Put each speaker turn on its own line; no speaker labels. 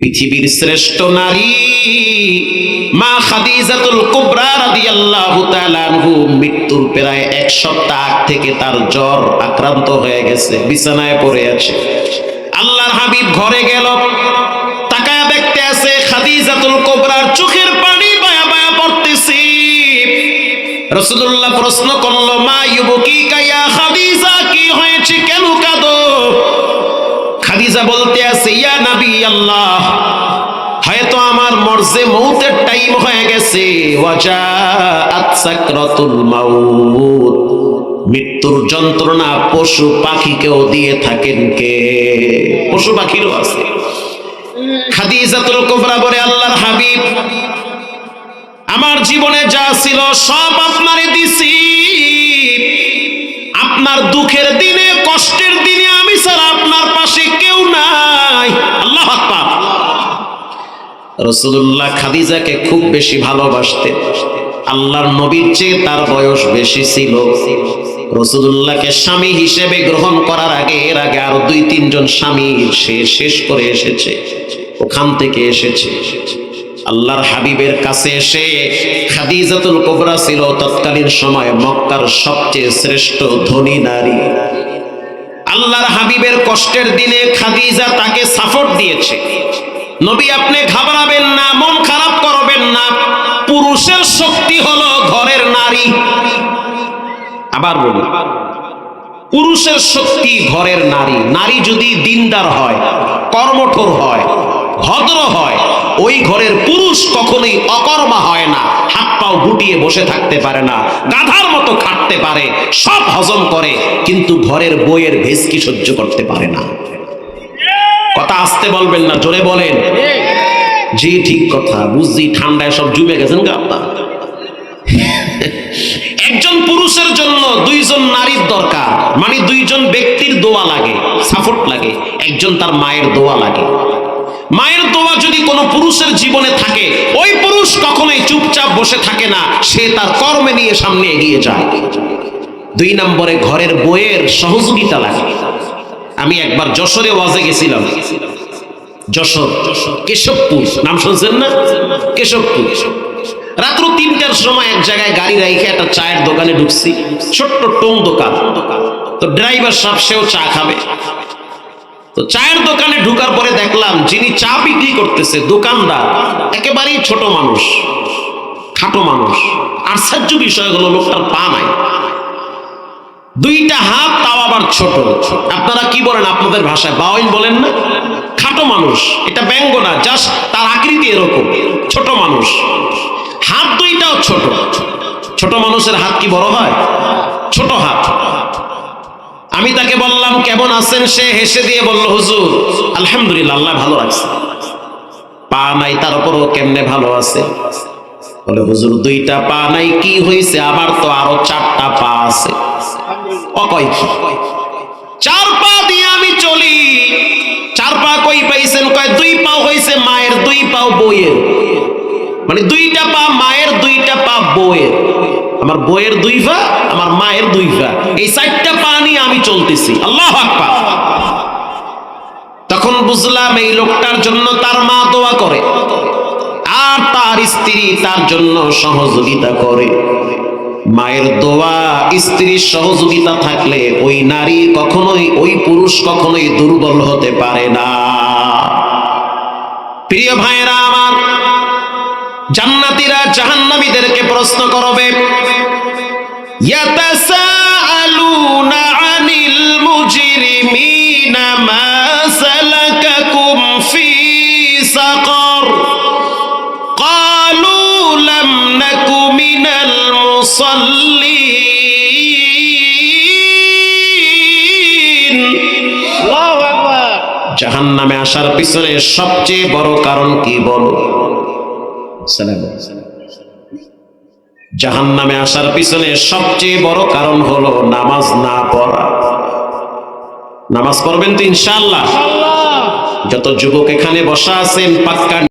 পৃথিবীর শ্রেষ্ঠ নারী মা খাদিজাতুল কুবরা রাদিয়াল্লাহু তাআলা আনহু মৃত্যুর প্রায় এক সপ্তাহ আগ থেকে তার জ্বর আক্রান্ত হয়ে গেছে, বিছানায় পড়ে আছে। আল্লাহর হাবিব ঘরে গেল, তাকায় দেখতে আছে খাদিজাতুল কুবরার চোখের পানি বায়া বায়া পড়তেছে। রসুল্লাহ প্রশ্ন করল, মা ইউবকি কাইয়া খাদিজা, কি হয়েছে? কেন কাঁদো? খাদিজা বলতে আছে, ইয়া নবী আল্লাহ, হয়তো আমার মরজে মৌতের টাইম হয়ে গেছে। ওয়াজা আতসাকরাতুল মাউত, মৃত্যুর যন্ত্রণা পশু পাখিকেও দিয়ে থাকেন কে? পশু পাখিরও আছে। খাদিজাতুল কুবরা বলে, আল্লাহর হাবিব, আমার জীবনে যা ছিল সব আপনারে দিছি। আপনার দুঃখের দিনে রসুল্লাহ খাদিজাকে খুব বেশি ভালোবাসতেন। আল্লাহর নবীর চেয়ে তার বয়স বেশি ছিল। রসুল্লাহকে স্বামী হিসেবে গ্রহণ করার আগে, এর আগে আরও দুই, তিনজন স্বামী সে শেষ করে এসেছে। ওখান থেকে এসেছে। আল্লাহর হাবিবের কাছে এসে খাদিজাতুল কোবরা ছিল তৎকালীন সময় মক্কার সবচেয়ে শ্রেষ্ঠ ধনী নারী। আল্লাহর হাবিবের কষ্টের দিনে খাদিজা তাকে সাপোর্ট দিয়েছে। নবী, আপনি ঘাবড়াবেন না, মন খারাপ করবেন না। পুরুষের শক্তি হলো ঘরের নারী। আবার বলি, পুরুষের শক্তি ঘরের নারী। নারী যদি দিনদার হয়, কর্মঠোর হয়, ভদ্র হয়, ওই ঘরের পুরুষ কখনোই অকর্মা হয় না, হাত পাও গুটিয়ে বসে থাকতে পারে না, গাধার মতো খাটতে পারে, সব হজম করে, কিন্তু ঘরের বইয়ের ভেসকি সহ্য করতে পারে না। কথা আসতে বলবেন না, জোরে বলেন। জি, ঠিক কথা, বুঝছি, ঠান্ডায় সব জুমে গেছেন গা আপনার একজন পুরুষের জন্য দুইজন নারীর দরকার মানে দুইজন ব্যক্তির দোয়া লাগে সাপোর্ট লাগে, একজন তার মায়ের দোয়া লাগে। মায়ের দোয়া যদি কোনো পুরুষের জীবনে থাকে, ওই পুরুষ কখনোই চুপচাপ বসে থাকে না, সে তার কর্মে নিয়ে সামনে এগিয়ে যায়। দুই নম্বরে ঘরের বইয়ের সহযোগিতা লাগে। আমি একবার যশোরে ওয়াজে গেছিলাম। যশোর, কেশবপুর, নাম শুনছেন না? কেশবপুর। রাত্র তিনটার সময় এক জায়গায় গাড়ি রাইখে একটা চায়ের দোকানে ঢুকছি। ছোট্ট টোং দোকান। তো ড্রাইভার সাহেব, সেও চা খাবে। তো চায়ের দোকানে ঢুকার পরে দেখলাম, যিনি চা বিক্রি করতেছে, দোকানদার, একেবারেই ছোট মানুষ, খাটো মানুষ। আশ্চর্য বিষয় হলো, লোকটার পা নাই। দুইটা হাত তাও আবার ছোট। আপনারা কি বলেন আপনাদের ভাষায়? বাওয়াইন বলেন না? খাটো মানুষ। এটা ব্যঙ্গ না, জাস্ট তার আকৃতি এরকম, ছোট মানুষ। হাত দুইটাও ছোট। ছোট মানুষের হাত কি বড় হয়? ছোট হাত। আমি তাকে বললাম, কেমন আছেন? সে হেসে দিয়ে বলল, হুজুর, আলহামদুলিল্লাহ, আল্লাহ ভালো আছে। পা নাই তার উপরও কেমনে ভালো আছে? বলে, হুজুর, দুইটা পা নাই, কি হয়েছে আমার তো আরও চারটা পা আছে। চার পা দিয়ে আমি চলি। চার পা কই পাইছেন? কয়, দুই হইছে মায়ের, দুই বইয়ের মানে দুইটা পা মায়ের, দুইটা পা বইয়ের আমার বইয়ের দুই পা, আমার মায়ের দুই পা। এই চারটা পা নিয়ে আমি চলতেছি। আল্লাহ আকবার। তখন বুঝলাম এই লোকটার জন্য তার মা দোয়া করে। আর তার স্ত্রী তার জন্য সহযোগিতা করে। মায়ের দোয়া, স্ত্রীর সহযোগিতা থাকলে ওই নারী কখনোই, ওই পুরুষ কখনোই দুর্বল হতে পারে না। প্রিয় ভাইয়েরা আমার, জান্নাতীরা জাহান্নাবীদেরকে প্রশ্ন করবে, ইয়াতাসাআলুনা আনিল জাহান নামে আসার পিছনে সবচেয়ে বড় কারণ কি বলো? জাহান নামে আসার পিছনে সবচেয়ে বড় কারণ হলো নামাজ না পড়া। নামাজ পড়বেন তো ইনশাআল্লাহ। যত যুবক এখানে বসা আছেন পাক্কা